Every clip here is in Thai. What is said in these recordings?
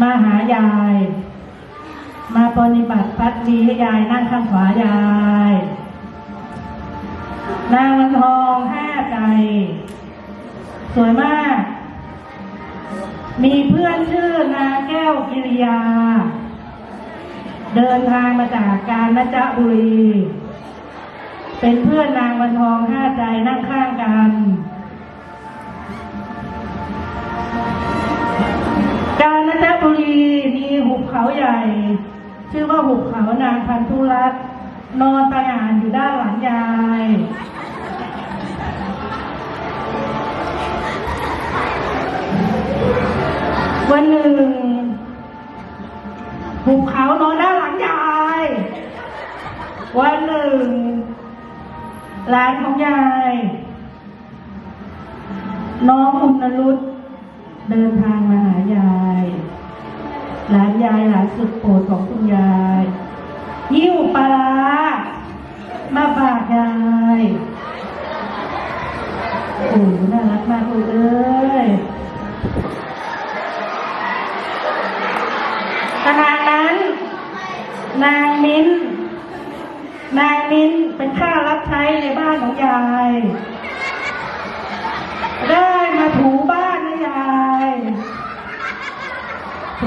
มาหายาย มาปฏิบัติพัดดีให้ยายนั่งข้างขวายาย นางวันทองห้าใจ สวยมาก มีเพื่อนชื่อนางแก้วกิริยา เดินทางมาจากกาญจนบุรี เป็นเพื่อนนางวันทองห้าใจนั่งข้างกัน ชื่อว่าหุบเขานางพันธุรัตน์นอนตายานอยู่ด้านหลังยาย วันหนึ่งหุบเขานอนด้านหลังยาย วันหนึ่งหลานของยาย น้องอุณรุตเดินทางมาหายาย หลานยายหลานสุดโปรดของคุณยายยิ้วปลามาฝากยายโอ้น่ารักมากเลยขณะนั้น นางมิ้น นางมิ้นเป็นข้ารับใช้ในบ้านของยาย ได้มาถูบ้านนะยาย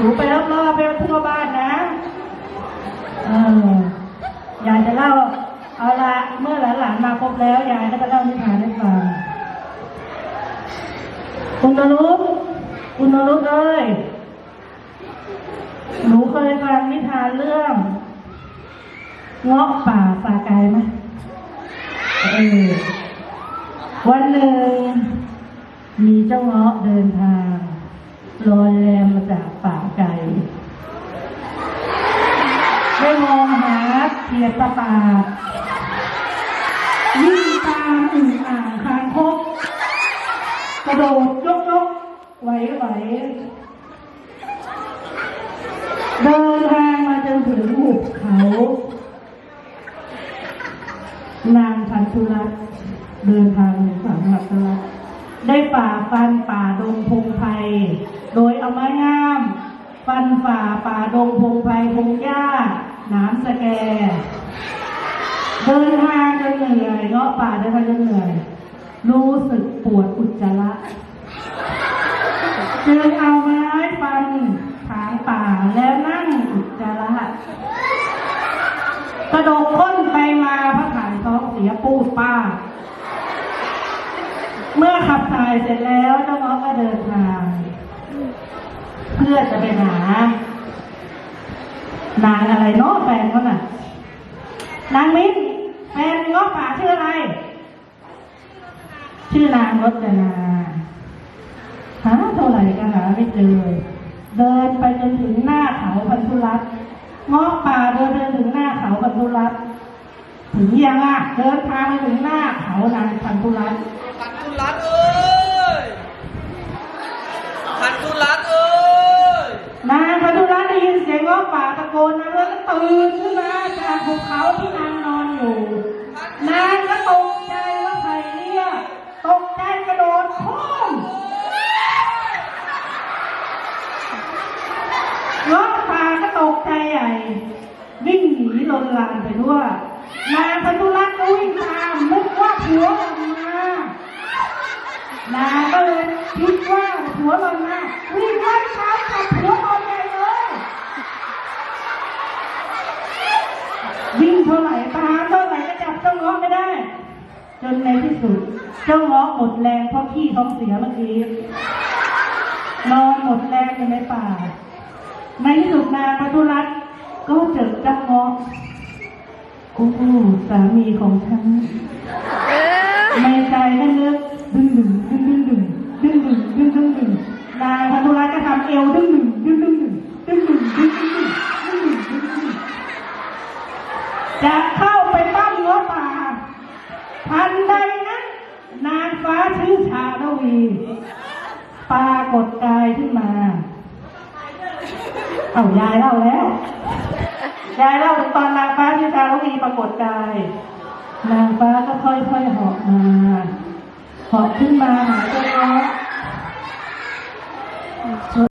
ถูไปรอบๆไปทั่วบ้านนะเออยายจะเล่า เอาละเมื่อหลานๆมาครบแล้วยายก็จะเล่านิทานให้ฟังคุณนรุกคุณนรุกเอ้ยหนูเคยฟังนิทานเรื่องเงาะป่าสาไกไหมเออวันหนึ่งมีเจ้าเงาะเดินทางลอยแรมมาจากป่า ไกลได้มองหาเขียดประปาวิ่งตามอึ่งอ่างคางคกกระโดดยกยกไหวไหวเดินทางมาจนถึงหุบเขา นางพันธุรัตน์เดินทางถึงฝั่งพันธุรัตได้ฝ่าฟันป่าดงพงไพรโดยเอาไม้งา ฟันฝ่าป่าดงพงไพรพงหญ้าหนามสแกเดินทางจนเหนื่อยเงาะป่าเดินทางจนเหนื่อย รู้สึกปวดอุจจาระจึงเอาไม้ฟันถางป่าแล้วนั่งอุจจาระกระโดดค้นไปมาพระถ่ายท้องเสียปูดป้า เมื่อขับถ่ายเสร็จแล้วเจ้าน้องก็เดินทาง จะไปหานางอะไรเนาะแฟนเขาน่ะ นางมิ้นแฟนเงาะป่าชื่ออะไร ชื่อนางรจนาหาเท่าไหร่ก็หาไม่เจอเดินไปจนถึงหน้าเขาพันธุรัตเงาะป่าเดินเดินถึงหน้าเขาพันธุรัตถึงยังอะเดินทางไปถึงหน้าเขานางพันธุรัตพันธุรัตเอ้ย พันธุรัตน์เอ้ย นางพันธุรัตน์ได้ยินเสียงเงาะป่าตะโกน นะแล้วก็ตื่นขึ้นมาจากภูเขาที่นางนอนอยู่ นางก็ตกใจว่าใครเนี่ยตกใจกระโดดโค้งรถป่าก็ตกใจใหญ่ วิ่งหนีลนลานไปทั่วนางพันธุรัตน์ก็วิ่งตามนึกว่าผัวหล่นมานางก็เลยคิดว่าผัวหล่นมาวิ่งไล่ตามจับผัวหล่นใหญ่เลย วิ่งเท่าไหร่ตามเท่าไหร่ก็จับเจ้าเงาะไม่ได้ จนในที่สุด เจ้าเงาะหมดแรงเพราะขี้ท้องเสียเมื่อกี้นอนหมดแรงอยู่ในป่า ในที่สุดนางพัทุรัตน์ก็เจอเจ้าเงาะโอ้โหสามีของฉันในใจนั่นนึกดึงดึงดึงดึงดึงดึงดึงดึงดึงดึงนางพัทุรัตน์ก็ทำเอวดึงดึงดึงดึงดึง จะเข้าไปปั้มเงาะป่าทันใดนั้นนางฟ้าชื่อชาลวี ปากฏกายขึ้นมา เอายายเล่าแล้ว ยายเล่าถึงตอนนางฟ้าที่อชาลวีปรากฏกาย นางฟ้าก็ค่อยๆเหาะมาเหาะขึ้นมาหาเจ้าเงาะ